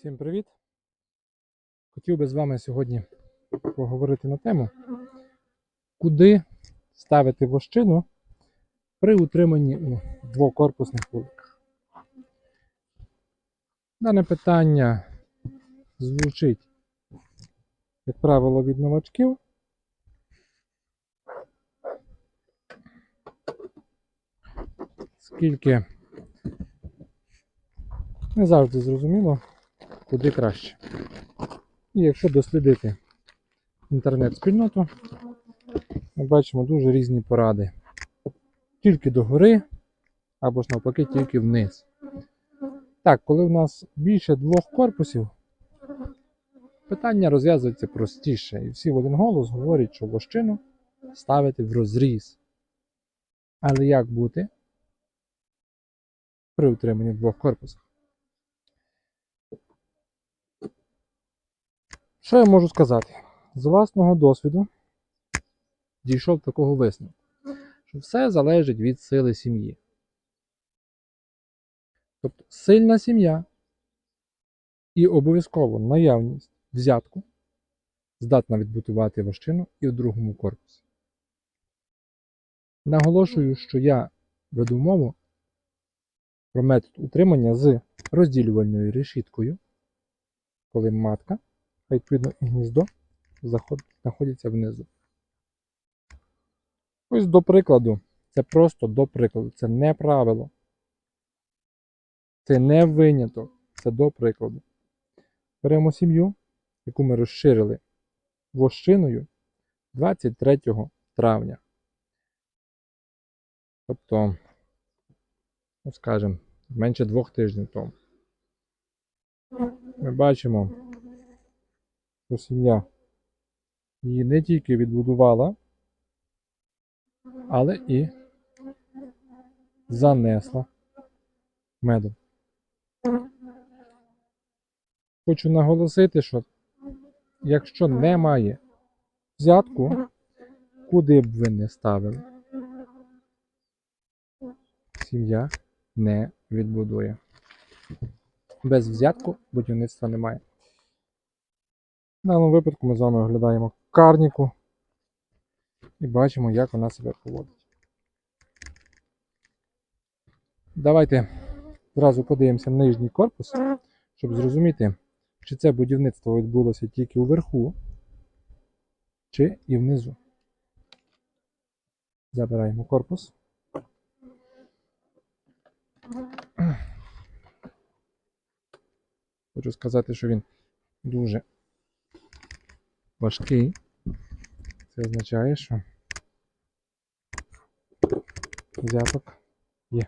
Всім привіт! Хотів би з вами сьогодні поговорити на тему, куди ставити вощину при утриманні у двокорпусних вуликах. Дане питання звучить, як правило, від новачків. Скільки не завжди зрозуміло, куди краще. І якщо дослідити інтернет-спільноту, ми бачимо дуже різні поради. Тільки догори, або ж навпаки, тільки вниз. Так, коли в нас більше двох корпусів, питання розв'язується простіше. І всі в один голос говорять, що вощину ставити в розріз. Але як бути при утриманні двох корпусів? Що я можу сказати? З власного досвіду дійшов такого висновку, що все залежить від сили сім'ї. Тобто сильна сім'я і обов'язково наявність взятку здатна відбудувати вощину і в другому корпусі. Наголошую, що я веду мову про метод утримання з розділювальною решіткою, коли матка а відповідно і гніздо знаходяться внизу. Ось до прикладу, це просто до прикладу, це не правило. Це не виняток, це до прикладу. Беремо сім'ю, яку ми розширили вощиною 23 травня. Тобто, ну скажімо, менше двох тижнів тому. Ми бачимо, що сім'я її не тільки відбудувала, але і занесла медом. Хочу наголосити, що якщо немає взятку, куди б ви не ставили, сім'я не відбудує. Без взятку будівництва немає. В даному випадку ми з вами оглядаємо карніку і бачимо, як вона себе поводить. Давайте зразу подивимося нижній корпус, щоб зрозуміти, чи це будівництво відбулося тільки вверху, чи і внизу. Забираємо корпус. Хочу сказати, що він дуже важкий. Це означає, що взяток є.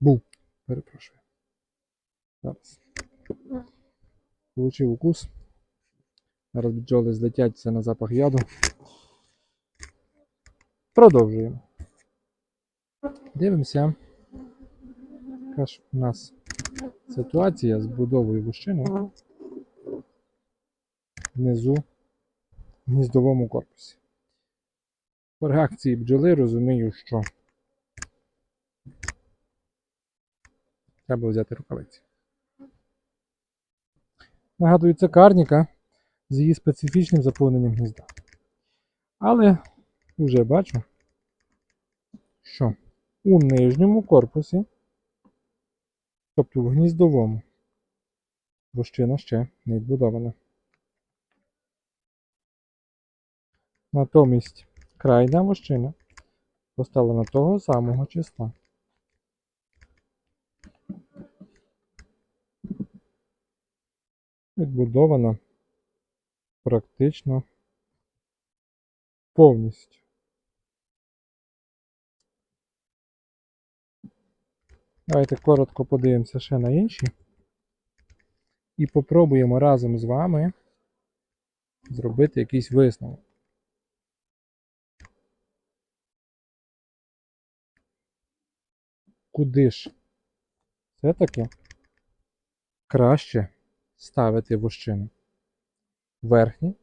Був, перепрошую. Зараз. Получив укус. Зараз бджоли все на запах яду. Продовжуємо. Дивимося. Яка ж у нас ситуація з будовою вущини внизу в гніздовому корпусі. По реакції бджоли розумію, що треба взяти рукавиці. Нагадую, це карніка з її специфічним заповненням гнізда. Але вже бачу, що у нижньому корпусі, тобто в гніздовому, вощина ще не відбудована. Натомість крайня вощина поставлена того самого числа. Відбудована практично повністю. Давайте коротко подивимося ще на інші. І попробуємо разом з вами зробити якийсь висновок. куди ж все-таки краще ставити вощину верхній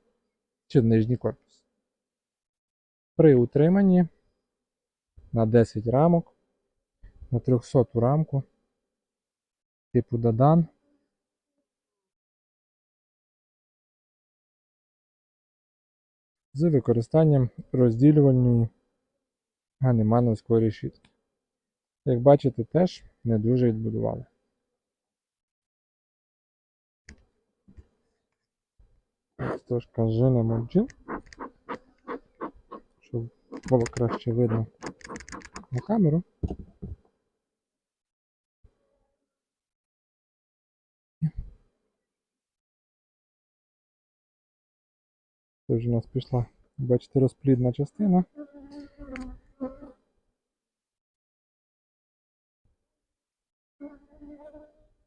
чи нижній корпус. При утриманні на 10 рамок, на 300 рамку типу Дадан. З використанням розділювальної ганемановської решітки. Як бачите, теж не дуже відбудували. Трошки женемо бджіл, щоб було краще видно на камеру. Це вже у нас пішла, бачите, розплідна частина.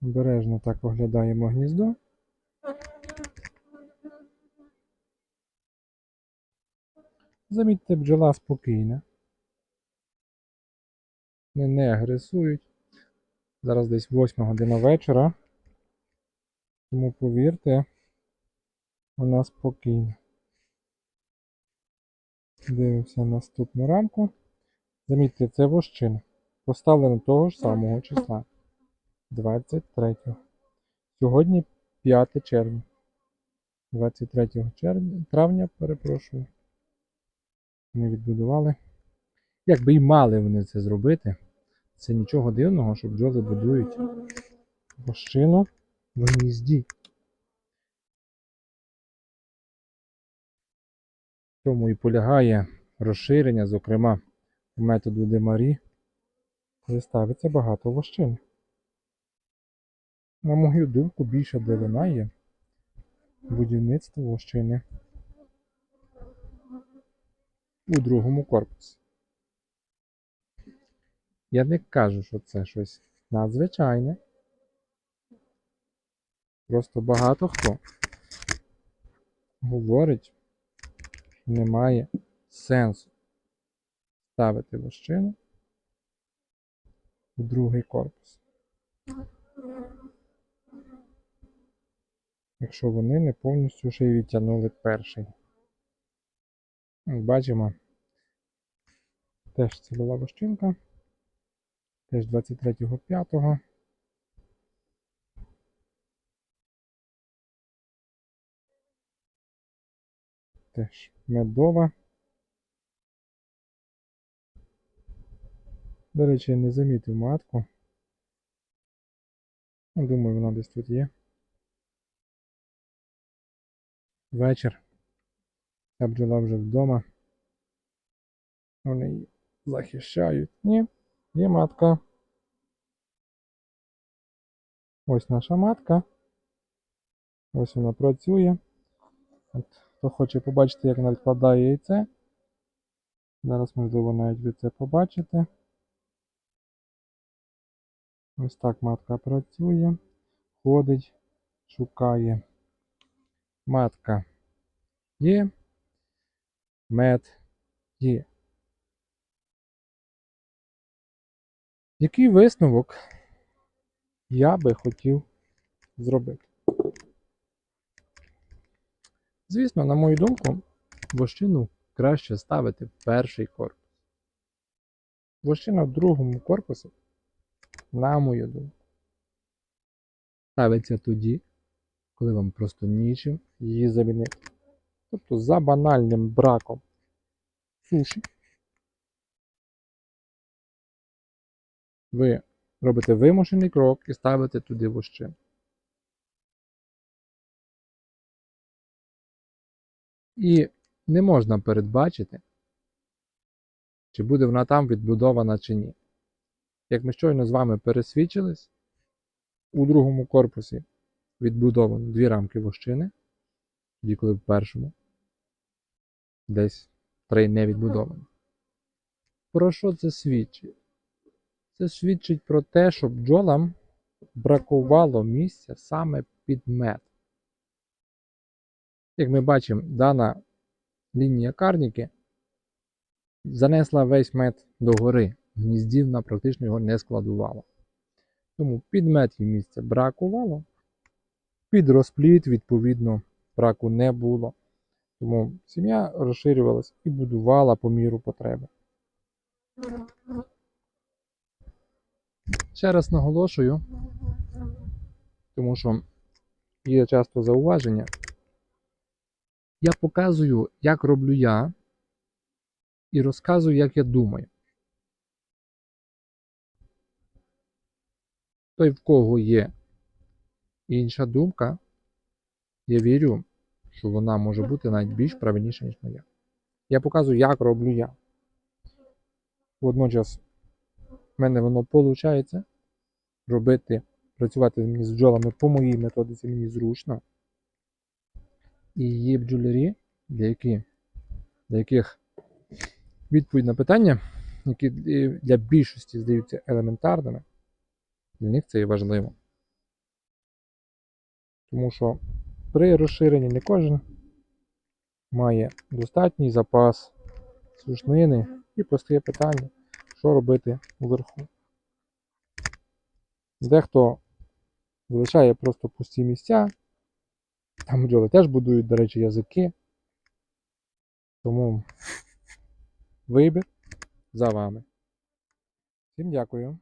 Обережно так оглядаємо гніздо. Замітьте, бджола спокійна. Не, не агресують. Зараз десь 8 година вечора. Тому повірте, вона спокійна. Дивимося наступну рамку. Замітьте, це вощина. Поставлено того ж самого числа. 23. Сьогодні 5 червня. 23 червня, травня, перепрошую. Не відбудували. Якби і мали вони це зробити, це нічого дивного, що бджоли будують вощину в гнізді. В тому і полягає розширення, зокрема, методу Демарі, коли ставиться багато вощин. На мою думку, більша дивина є будівництво вощини у другому корпусі. Я не кажу, що це щось надзвичайне. Просто багато хто говорить, що немає сенсу ставити вощину у другий корпус. Якщо вони не повністю ще й відтягнули перший. Бачимо. Теж цільова вощинка. Теж 23.05. Теж медова. До речі, я не замітив матку. Ну, Думаю, вона десь тут є. Вечір. Я бджола вже вдома. Вони її захищають. Ні, є матка. Ось наша матка. Ось вона працює. От, хто хоче побачити, як вона відкладає яйце. Зараз, можливо, навіть ви це побачите. Ось так матка працює, ходить, шукає. Матка є, мед є. Який висновок я би хотів зробити? Звісно, на мою думку, вощину краще ставити в перший корпус. Вощина в другому корпусі, на мою думку, ставиться тоді, коли вам просто нічим її замінити. Тобто за банальним браком суші. Ви робите вимушений крок і ставите туди вощину. І не можна передбачити, чи буде вона там відбудована чи ні. Як ми щойно з вами пересвідчились, у другому корпусі відбудовано дві рамки вощини, тоді коли в першому десь три не відбудовані. Про що це свідчить? Це свідчить про те, що бджолам бракувало місця саме під мед. Як ми бачимо, дана лінія карніки занесла весь мед до гори. В гнізді вона практично його не складувала. Тому під мед місця бракувало. Під розпліт, відповідно, браку не було. Тому сім'я розширювалась і будувала по міру потреби. Ще раз наголошую, тому що є часто зауваження, Я показую, як роблю я, і розказую, як я думаю. Той, в кого є інша думка, я вірю, що вона може бути навіть більш правильніша, ніж моя. Я показую, як роблю я. Водночас, в мене воно виходить робити, працювати мені з бджолами по моїй методиці мені зручно. І є бджолярі, для, які, для яких відповідь на питання, які е, для більшості здаються елементарними, для них це і важливо. Тому що при розширенні не кожен має достатній запас сушнини і постає питання, що робити вверху. Дехто залишає просто пусті місця. Там бджоли теж будують, до речі, язики. Тому вибір за вами. Всім дякую.